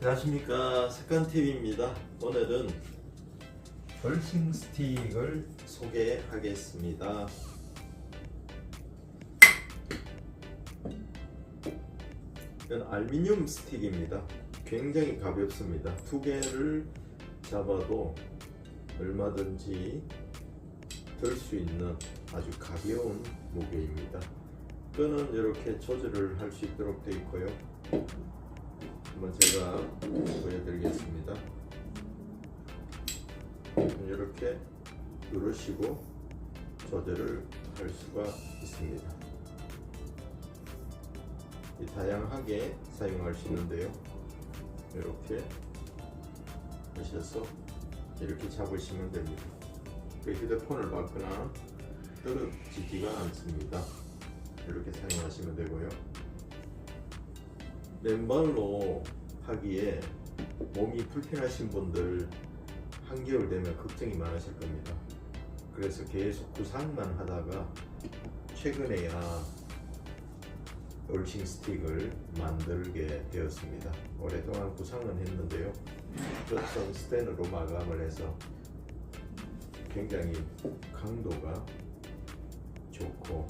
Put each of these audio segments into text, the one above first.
안녕하십니까. 색간TV입니다. 오늘은 벌싱 스틱을 소개하겠습니다. 이건 알루미늄 스틱입니다. 굉장히 가볍습니다. 두 개를 잡아도 얼마든지 들 수 있는 아주 가벼운 무게입니다. 끈은 이렇게 조절을 할 수 있도록 되어 있고요 한번 제가 보여드리겠습니다. 이렇게 누르시고 조절을 할 수가 있습니다. 이 다양하게 사용할 수 있는데요. 이렇게 하셔서 이렇게 잡으시면 됩니다. 그 휴대폰을 받거나 떨어지지가 않습니다. 이렇게 사용하시면 되고요. 맨발로 하기에 몸이 불편하신 분들 한겨울 되면 걱정이 많으실 겁니다. 그래서 계속 구상만 하다가 최근에야 얼싱 스틱을 만들게 되었습니다. 오랫동안 구상은 했는데요. 끝은 스텐으로 마감을 해서 굉장히 강도가 좋고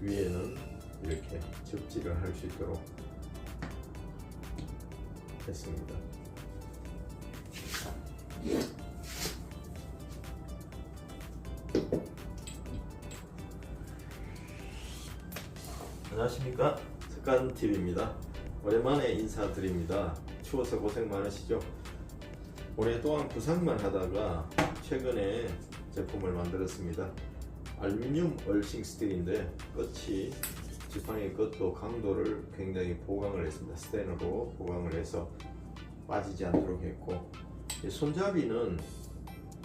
위에는 이렇게 접지를 할 수 있도록 했습니다. 안녕하십니까 습관 TV입니다. 오랜만에 인사드립니다. 추워서 고생 많으시죠? 오랫동안 구상만 하다가 최근에 제품을 만들었습니다. 알루미늄 얼싱 스틸인데 끝이 지팡이 끝도 강도를 굉장히 보강을 했습니다. 스텐으로 보강을 해서 빠지지 않도록 했고 이 손잡이는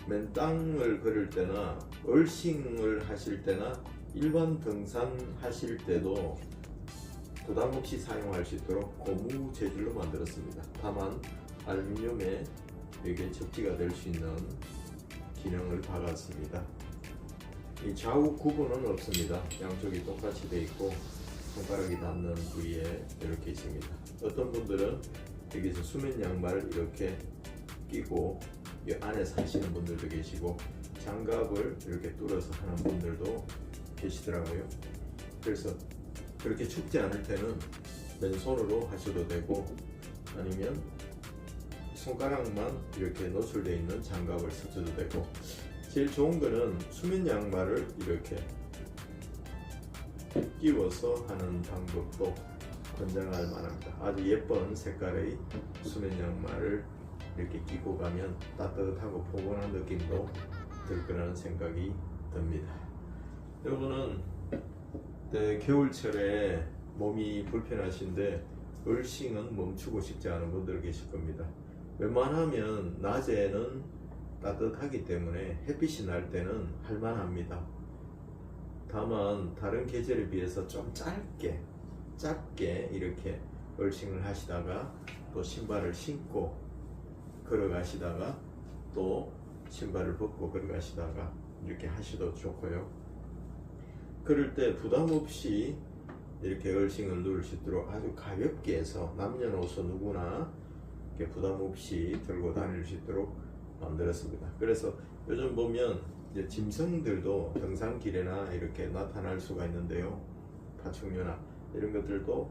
맨 땅을 걸을 때나 얼싱을 하실 때나 일반 등산 하실 때도 부담 없이 사용할 수 있도록 고무 재질로 만들었습니다. 다만 알루미늄에 이게 접지가 될 수 있는 기능을 박았습니다. 이 좌우 구분은 없습니다. 양쪽이 똑같이 되어 있고 손가락이 닿는 부위에 이렇게 있습니다. 어떤 분들은 여기서 수면 양말을 이렇게 끼고 이 안에서 하시는 분들도 계시고 장갑을 이렇게 뚫어서 하는 분들도 계시더라고요. 그래서 그렇게 춥지 않을 때는 맨손으로 하셔도 되고 아니면 손가락만 이렇게 노출되어 있는 장갑을 쓰셔도 되고 제일 좋은 거는 수면 양말을 이렇게 끼워서 하는 방법도 권장할 만합니다. 아주 예쁜 색깔의 수면 양말을 이렇게 끼고 가면 따뜻하고 포근한 느낌도 들 거라는 생각이 듭니다. 여러분은 네, 겨울철에 몸이 불편하신데 얼싱은 멈추고 싶지 않은 분들 계실 겁니다. 웬만하면 낮에는 따뜻하기 때문에 햇빛이 날 때는 할만합니다. 다만 다른 계절에 비해서 좀 짧게 짧게 이렇게 얼싱을 하시다가 또 신발을 신고 걸어가시다가 또 신발을 벗고 걸어가시다가 이렇게 하셔도 좋고요. 그럴 때 부담 없이 이렇게 얼싱을 누를 수 있도록 아주 가볍게 해서 남녀노소 누구나 이렇게 부담 없이 들고 다닐 수 있도록 만들었습니다. 그래서 요즘 보면 이제 짐승들도 등산길에나 이렇게 나타날 수가 있는데요. 파충류나 이런 것들도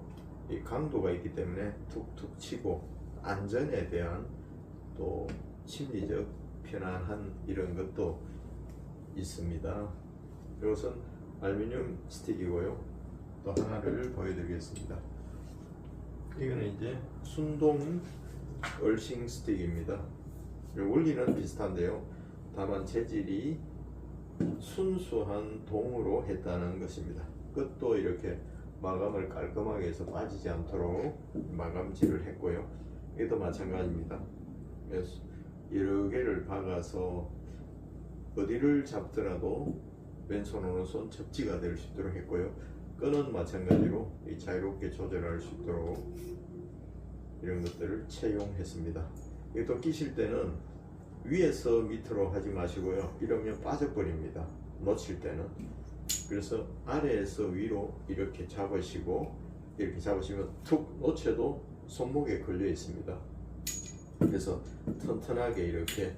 이 강도가 있기 때문에 툭툭 치고 안전에 대한 또 심리적 편안한 이런 것도 있습니다. 이것은 알루미늄 스틱이고요. 또 하나를 보여드리겠습니다. 이거는 이제 순동 얼싱 스틱입니다. 원리는 비슷한데요. 다만 재질이 순수한 동으로 했다는 것입니다. 끝도 이렇게 마감을 깔끔하게 해서 빠지지 않도록 마감질을 했고요. 이도 마찬가지입니다. 여러 개를 박아서 어디를 잡더라도 왼손 오른손 접지가 될 수 있도록 했고요. 끈은 마찬가지로 이 자유롭게 조절할 수 있도록 이런 것들을 채용했습니다. 이또 끼실 때는 위에서 밑으로 하지 마시고요. 이러면 빠져버립니다. 놓칠 때는. 그래서 아래에서 위로 이렇게 잡으시고 이렇게 잡으시면 툭 놓쳐도 손목에 걸려 있습니다. 그래서 튼튼하게 이렇게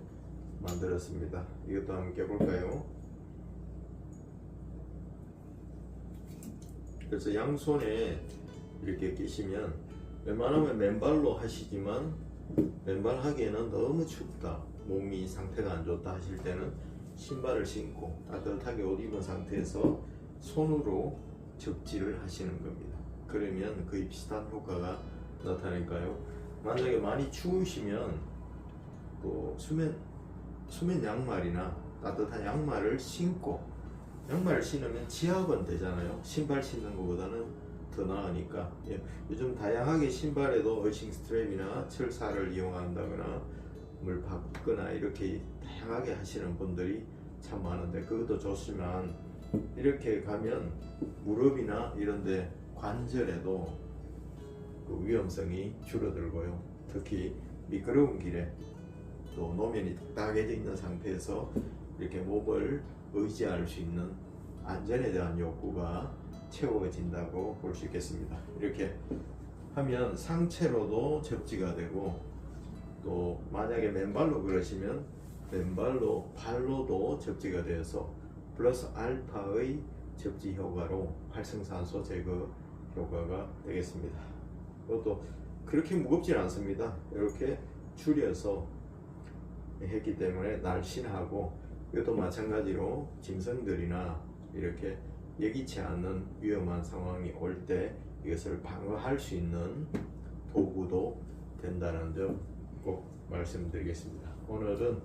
만들었습니다. 이것도 한번 껴볼까요? 그래서 양손에 이렇게 끼시면 웬만하면 맨발로 하시지만 맨발 하기에는 너무 춥다 몸이 상태가 안 좋다 하실 때는 신발을 신고 따뜻하게 옷 입은 상태에서 손으로 접지를 하시는 겁니다. 그러면 거의 비슷한 효과가 나타날까요? 만약에 많이 추우시면 또 수면 수면 양말이나 따뜻한 양말을 신고 양말을 신으면 지압은 되잖아요. 신발 신는 것보다는 더 나으니까. 예, 요즘 다양하게 신발에도 어싱 스트랩이나 철사를 이용한다거나 물 받거나 이렇게 다양하게 하시는 분들이 참 많은데 그것도 좋지만 이렇게 가면 무릎이나 이런데 관절에도 그 위험성이 줄어들고요. 특히 미끄러운 길에 또 노면이 딱딱해져 있는 상태에서 이렇게 몸을 의지할 수 있는 안전에 대한 욕구가 채워진다고 볼 수 있겠습니다. 이렇게 하면 상체로도 접지가 되고 또 만약에 맨발로 그러시면 맨발로 발로도 접지가 되어서 플러스 알파의 접지 효과로 활성산소 제거 효과가 되겠습니다. 그것도 그렇게 무겁진 않습니다. 이렇게 줄여서 했기 때문에 날씬하고 이것도 마찬가지로 짐승들이나 이렇게 예기치 않는 위험한 상황이 올 때 이것을 방어할 수 있는 도구도 된다는 점 꼭 말씀드리겠습니다. 오늘은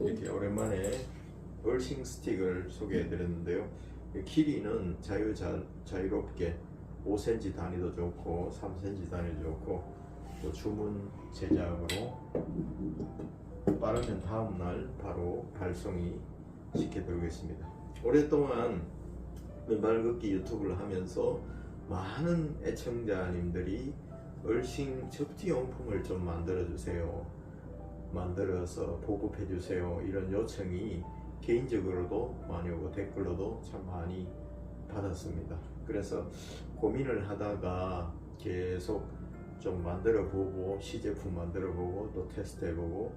이렇게 오랜만에 얼싱 스틱을 소개해 드렸는데요. 길이는 자유 자, 자유롭게 5cm 단위도 좋고 3cm 단위도 좋고 또 주문 제작으로 빠르면 다음 날 바로 발송이 시켜드리겠습니다. 오랫동안 맨발 걷기 유튜브를 하면서 많은 애청자님들이 얼싱 접지용품을 좀 만들어 주세요. 만들어서 보급해 주세요. 이런 요청이 개인적으로도 많이 오고 댓글로도 참 많이 받았습니다. 그래서 고민을 하다가 계속 좀 만들어 보고 시제품 만들어 보고 또 테스트 해 보고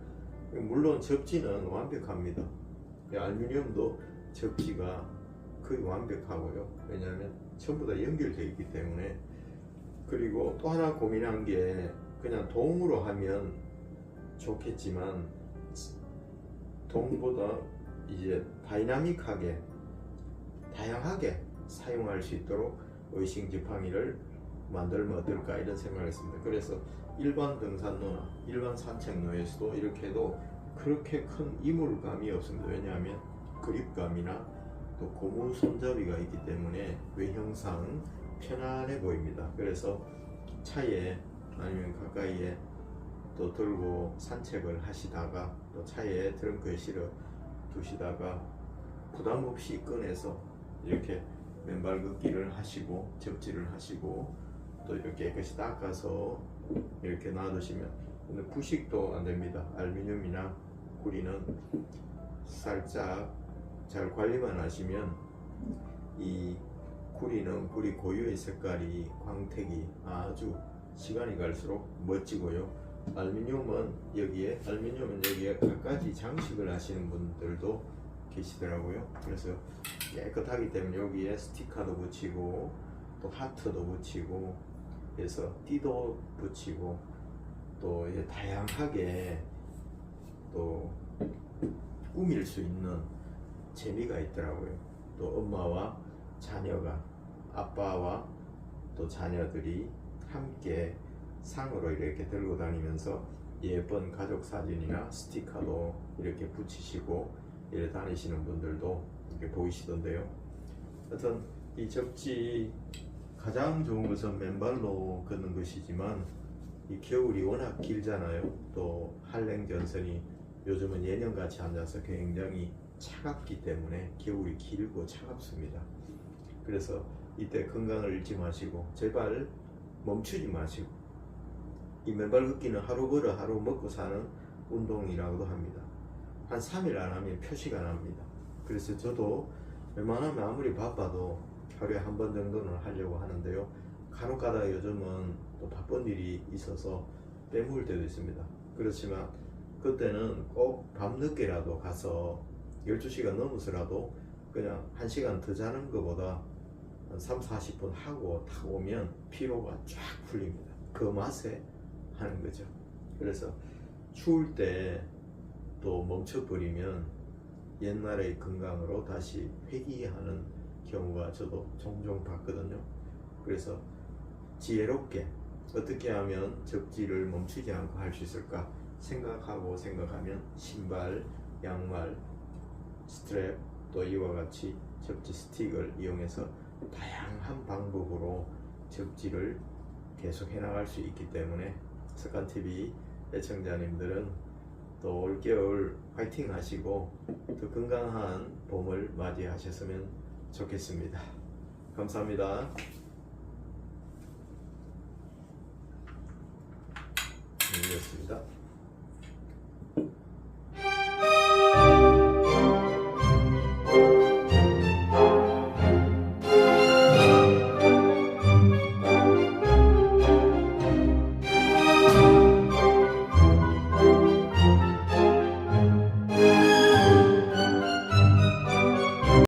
물론 접지는 완벽합니다. 알루미늄도 접지가 거의 완벽하고요. 왜냐하면 전부 다 연결되어 있기 때문에 그리고 또 하나 고민한 게 그냥 동으로 하면 좋겠지만 동보다 이제 다이나믹하게 다양하게 사용할 수 있도록 의식 지팡이를 만들면 어떨까 이런 생각을 했습니다. 그래서 일반 등산로나 일반 산책로에서도 이렇게 해도 그렇게 큰 이물감이 없습니다. 왜냐하면 그립감이나 또 고무 손잡이가 있기 때문에 외형상 편안해 보입니다. 그래서 차에 아니면 가까이에 또 들고 산책을 하시다가 또 차에 트렁크에 실어 두시다가 부담 없이 꺼내서 이렇게 맨발 걷기를 하시고 접지를 하시고 또 이렇게 깨끗이 닦아서 이렇게 놔두시면 근데 부식도 안 됩니다. 알루미늄이나 구리는 살짝 잘 관리만 하시면 이 구리는 구리 고유의 색깔이 광택이 아주 시간이 갈수록 멋지고요. 알루미늄은 여기에 알루미늄은 여기에 갖가지 장식을 하시는 분들도 계시더라고요. 그래서 깨끗하기 때문에 여기에 스티커도 붙이고 또 하트도 붙이고 그래서 띠도 붙이고 또 다양하게 또 꾸밀 수 있는 재미가 있더라고요. 또 엄마와 자녀가 아빠와 또 자녀들이 함께 상으로 이렇게 들고 다니면서 예쁜 가족 사진이나 스티커도 이렇게 붙이시고 이렇게 다니시는 분들도 이렇게 보이시던데요. 하여튼 이 접지 가장 좋은 것은 맨발로 걷는 것이지만 이 겨울이 워낙 길잖아요. 또 한랭 전선이 요즘은 예년같이 앉아서 굉장히 차갑기 때문에 겨울이 길고 차갑습니다. 그래서 이때 건강을 잃지 마시고 제발 멈추지 마시고 이 맨발 걷기는 하루 걸어 하루 먹고 사는 운동이라고도 합니다. 한 3일 안 하면 표시가 납니다. 그래서 저도 웬만하면 아무리 바빠도 하루에 한 번 정도는 하려고 하는데요. 간혹 가다 요즘은 또 바쁜 일이 있어서 빼먹을 때도 있습니다. 그렇지만 그때는 꼭 밤늦게라도 가서 12시간 넘어서라도 그냥 1시간 더 자는 것보다 한 3, 40분 하고 딱 오면 피로가 쫙 풀립니다. 그 맛에 하는 거죠. 그래서 추울 때 또 멈춰버리면 옛날의 건강으로 다시 회귀하는 경우가 저도 종종 봤거든요. 그래서 지혜롭게 어떻게 하면 접지를 멈추지 않고 할 수 있을까 생각하고 생각하면 신발, 양말, 스트랩 또 이와 같이 접지 스틱을 이용해서 다양한 방법으로 접지를 계속 해나갈 수 있기 때문에 석간 TV 애청자님들은 또 올겨울 화이팅 하시고 더 건강한 봄을 맞이하셨으면 좋겠습니다. 감사합니다. 이었습니다.